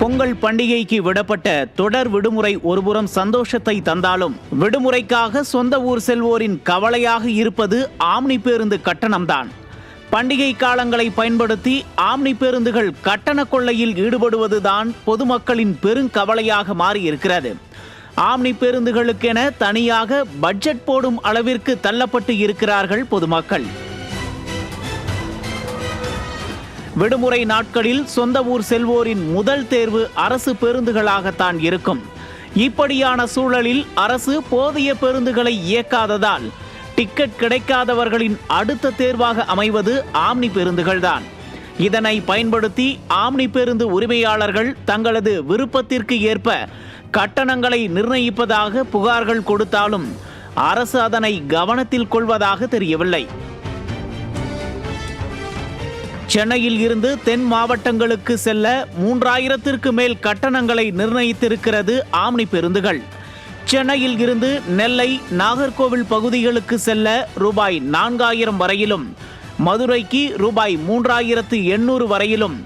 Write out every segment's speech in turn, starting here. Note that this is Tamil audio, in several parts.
பொங்கல் பண்டிகைக்கு விடப்பட்ட தொடர் விடுமுறை ஒருபுறம் சந்தோஷத்தை தந்தாலும் விடுமுறைக்காக சொந்த ஊர் செல்வோரின் கவலையாக இருப்பது ஆம்னி பேருந்து கட்டணம்தான். பண்டிகை காலங்களை பயன்படுத்தி ஆம்னி பேருந்துகள் கட்டண கொள்ளையில் ஈடுபடுவதுதான் பொதுமக்களின் பெருங்கவலையாக மாறியிருக்கிறது. ஆம்னி பேருந்துகளுக்கென தனியாக பட்ஜெட் போடும் அளவிற்கு தள்ளப்பட்டு இருக்கிறார்கள் பொதுமக்கள். விடுமுறை நாட்களில் சொந்த ஊர் செல்வோரின் முதல் தேர்வு அரசு பேருந்துகளாகத்தான் இருக்கும். இப்படியான சூழலில் அரசு போதிய பேருந்துகளை இயக்காததால் டிக்கெட் கிடைக்காதவர்களின் அடுத்த தேர்வாக அமைவது ஆம்னி பேருந்துகள்தான். இதனை பயன்படுத்தி ஆம்னி பேருந்து உரிமையாளர்கள் தங்களது விருப்பத்திற்கு ஏற்ப கட்டணங்களை நிர்ணயிப்பதாக புகார்கள் கொடுத்தாலும் அரசு அதனை கவனத்தில் கொள்வதாக தெரியவில்லை. சென்னையில் இருந்து தென் மாவட்டங்களுக்கு செல்ல மூன்றாயிரத்திற்கு மேல் கட்டணங்களை நிர்ணயித்திருக்கிறது ஆம்னி பேருந்துகள். சென்னையில் இருந்து நெல்லை நாகர்கோவில் பகுதிகளுக்கு செல்ல ரூபாய் நான்காயிரம் வரையிலும் மதுரைக்கு ரூபாய் மூன்றாயிரத்து எண்ணூறு வரையிலும்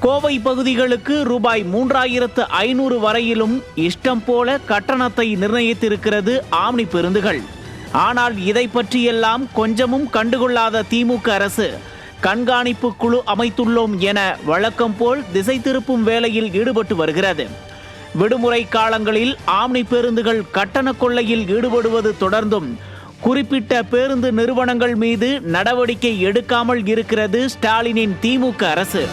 கோவை பகுதிகளுக்கு ரூபாய் மூன்றாயிரத்து ஐநூறு வரையிலும் இஷ்டம் போல கட்டணத்தை நிர்ணயித்திருக்கிறது ஆம்னி பேருந்துகள். ஆனால் இதை பற்றியெல்லாம் கொஞ்சமும் கண்டுகொள்ளாத திமுக அரசு கண்காணிப்பு குழு அமைத்துள்ளோம் என வழக்கம் போல் திசை திருப்பும் வேலையில் ஈடுபட்டு வருகிறது. விடுமுறை காலங்களில் ஆம்னி பேருந்துகள் கட்டண கொள்ளையில் ஈடுபடுவது தொடர்ந்தும் குறிப்பிட்ட பேருந்து நிறுவனங்கள் மீது நடவடிக்கை எடுக்காமல் இருக்கிறது ஸ்டாலினின் திமுக அரசு.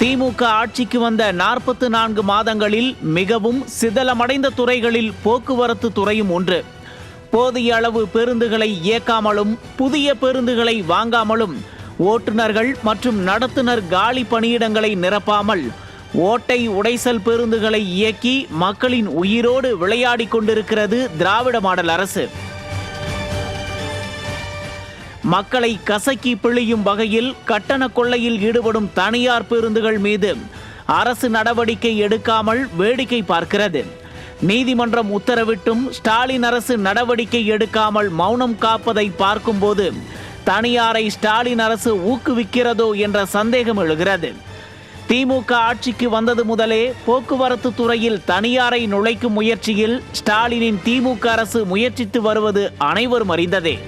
திமுக ஆட்சிக்கு வந்த நாற்பத்து நான்கு மாதங்களில் மிகவும் சிதலமடைந்த துறைகளில் போக்குவரத்து துறையும் ஒன்று. போதிய அளவு பேருந்துகளை இயக்காமலும் புதிய பேருந்துகளை வாங்காமலும் ஓட்டுநர்கள் மற்றும் நடத்துனர் காலி பணியிடங்களை நிரப்பாமல் ஓட்டை உடைசல் பேருந்துகளை இயக்கி மக்களின் உயிரோடு விளையாடி கொண்டிருக்கிறது திராவிட மாடல் அரசு. மக்களை கசக்கி பிழியும் வகையில் கட்டண கொள்ளையில் ஈடுபடும் தனியார் பேருந்துகள் மீது அரசு நடவடிக்கை எடுக்காமல் வேடிக்கை பார்க்கிறது. நீதிமன்றம் உத்தரவிட்டும் ஸ்டாலின் அரசு நடவடிக்கை எடுக்காமல் மௌனம் காப்பதை பார்க்கும்போது தனியாரை ஸ்டாலின் அரசு ஊக்குவிக்கிறதோ என்ற சந்தேகம் எழுகிறது. திமுக ஆட்சிக்கு வந்தது முதலே போக்குவரத்து துறையில் தனியாரை நுழைக்கும் முயற்சியில் ஸ்டாலினின் திமுக அரசு முயற்சித்து வருவது அனைவரும் அறிந்ததே.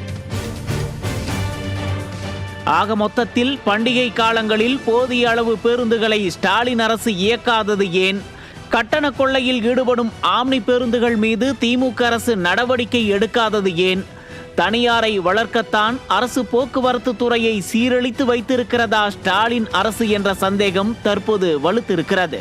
ஆக மொத்தத்தில் பண்டிகை காலங்களில் போதிய அளவு பேருந்துகளை ஸ்டாலின் அரசு இயக்காதது ஏன்? கட்டண கொள்ளையில் ஈடுபடும் ஆம்னி பேருந்துகள் மீது திமுக அரசு நடவடிக்கை எடுக்காதது ஏன்? தனியாரை வளர்க்கத்தான் அரசு போக்குவரத்து துறையை சீரழித்து வைத்திருக்கிறதா ஸ்டாலின் அரசு என்ற சந்தேகம் தற்போது வலுத்திருக்கிறது.